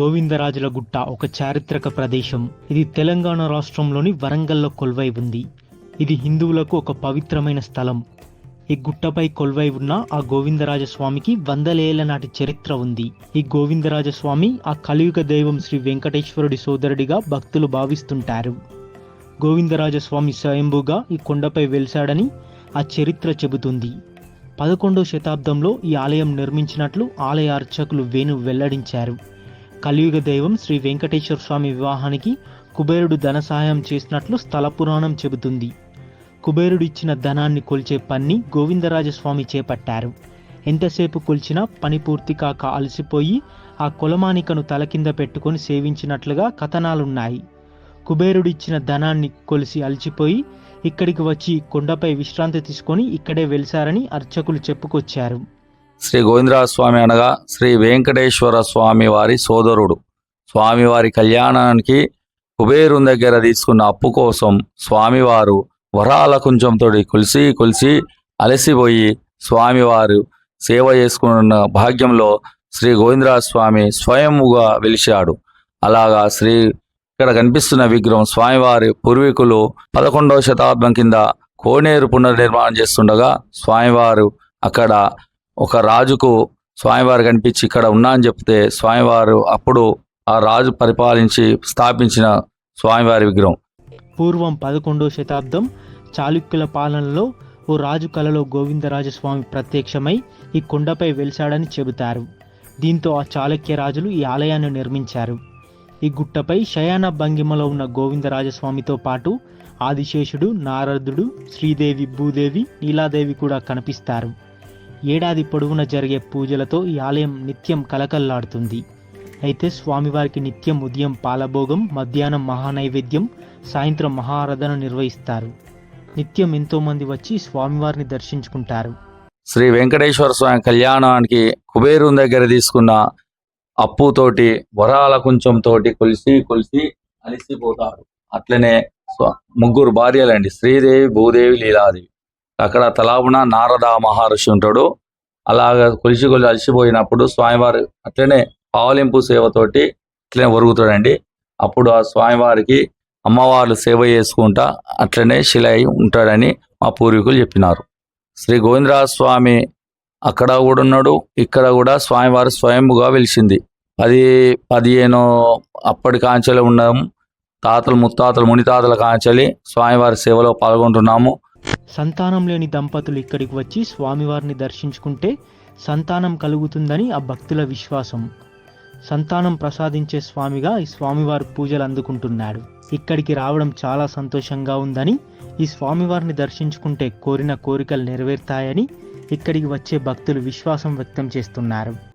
గోవిందరాజుల గుట్ట ఒక చారిత్రక ప్రదేశం. ఇది తెలంగాణ రాష్ట్రంలోని వరంగల్లో కొల్వై ఉంది. ఇది హిందువులకు ఒక పవిత్రమైన స్థలం. ఈ గుట్టపై కొల్వై ఉన్న ఆ గోవిందరాజ స్వామికి వందలేళ్ళ నాటి చరిత్ర ఉంది. ఈ గోవిందరాజ స్వామి ఆ కలియుగ దైవం శ్రీ వెంకటేశ్వరుడి సోదరుడిగా భక్తులు భావిస్తుంటారు. గోవిందరాజస్వామి స్వయంభూగా ఈ కొండపై వెలిశాడని ఆ చరిత్ర చెబుతుంది. పదకొండవ శతాబ్దంలో ఈ ఆలయం నిర్మించినట్లు ఆలయ అర్చకులు వేణు వెల్లడించారు. కలియుగ దైవం శ్రీ వెంకటేశ్వర స్వామి వివాహానికి కుబేరుడు ధన సహాయం చేసినట్లు స్థల పురాణం చెబుతుంది. కుబేరుడు ఇచ్చిన ధనాన్ని కొలిచే పని గోవిందరాజస్వామి చేపట్టారు. ఎంతసేపు కొలిచినా పని పూర్తి కాక అలసిపోయి ఆ కొలమానికను తల కింద పెట్టుకొని సేవించినట్లుగా కథనాలున్నాయి. కుబేరుడిచ్చిన ధనాన్ని కొలిసి అలసిపోయి ఇక్కడికి వచ్చి కొండపై విశ్రాంతి తీసుకొని ఇక్కడే వెలిశారని అర్చకులు చెప్పుకొచ్చారు. శ్రీ గోవిందరాజ స్వామి అనగా శ్రీ వెంకటేశ్వర స్వామి వారి సోదరుడు. స్వామివారి కళ్యాణానికి కుబేరుని దగ్గర తీసుకున్న అప్పు కోసం స్వామివారు వరాల కుంచంతో కొలిసి కొలిసి అలసిపోయి స్వామివారు సేవ చేసుకున్న భాగ్యంలో శ్రీ గోవిందరాజ స్వామి స్వయముగా వెలిశాడు. అలాగా శ్రీ ఇక్కడ కనిపిస్తున్న విగ్రహం స్వామివారి పూర్వీకులు పదకొండవ శతాబ్దం కింద కోనేరు పునర్నిర్మాణం చేస్తుండగా స్వామివారు అక్కడ ఒక రాజుకు స్వామివారు కనిపించి ఇక్కడ ఉన్నా అని చెప్తే స్వామివారు అప్పుడు ఆ రాజు పరిపాలించి స్థాపించిన స్వామివారి విగ్రహం. పూర్వం పదకొండవ శతాబ్దం చాళుక్యుల పాలనలో ఓ రాజు కలలో గోవిందరాజస్వామి ప్రత్యక్షమై ఈ కొండపై వెలిశాడని చెబుతారు. దీంతో ఆ చాళుక్య రాజులు ఈ ఆలయాన్ని నిర్మించారు. ఈ గుట్టపై శయాన భంగిమలో ఉన్న గోవిందరాజస్వామితో పాటు ఆదిశేషుడు నారదుడు శ్రీదేవి భూదేవి నీలాదేవి కూడా కనిపిస్తారు. ఏడాది పొడవునా జరిగే పూజలతో ఈ ఆలయం నిత్యం కలకల్లాడుతుంది. అయితే స్వామివారికి నిత్యం ఉదయం పాలభోగం మధ్యాహ్నం మహానైవేద్యం సాయంత్రం మహారాధన నిర్వహిస్తారు. నిత్యం ఎంతో మంది వచ్చి స్వామివారిని దర్శించుకుంటారు. శ్రీ వెంకటేశ్వర స్వామి కళ్యాణానికి కుబేరుని దగ్గర తీసుకున్న అప్పుతోటి వరాల కుంచంతోటి కొలిసి కొలిసి అలిసిపోతాడు అట్లనే ముగ్గురు భార్యలండి. శ్రీదేవి భూదేవి లీలాదేవి. అక్కడ తలాపున నారద మహర్షి ఉంటాడు. అలాగ కొలిసి కొలిసి అలసిపోయినప్పుడు స్వామివారు అట్లనే పావలింపు సేవతోటి అట్లనే ఒరుగుతాడండి. అప్పుడు ఆ స్వామివారికి అమ్మవారు సేవ చేసుకుంటా అట్లనే శిలై ఉంటాడని మా పూర్వీకులు చెప్పినారు. శ్రీ గోవిందరాజ స్వామి అక్కడ కూడా ఉన్నాడు ఇక్కడ కూడా స్వామివారు స్వయంగా వెలిసింది. పది పదిహేను అప్పటి కాంచెలు ఉండడం తాతలు ముత్తాతలు మునితాతల కాంచెలి స్వామివారి సేవలో పాల్గొంటున్నాము. సంతానం లేని దంపతులు ఇక్కడికి వచ్చి స్వామివారిని దర్శించుకుంటే సంతానం కలుగుతుందని ఆ భక్తుల విశ్వాసం. సంతానం ప్రసాదించే స్వామిగా ఈ స్వామివారి పూజలు అందుకుంటున్నాడు. ఇక్కడికి రావడం చాలా సంతోషంగా ఉందని ఈ స్వామివారిని దర్శించుకుంటే కోరిన కోరికలు నెరవేరుతాయని ఇక్కడికి వచ్చే భక్తులు విశ్వాసం వ్యక్తం చేస్తున్నారు.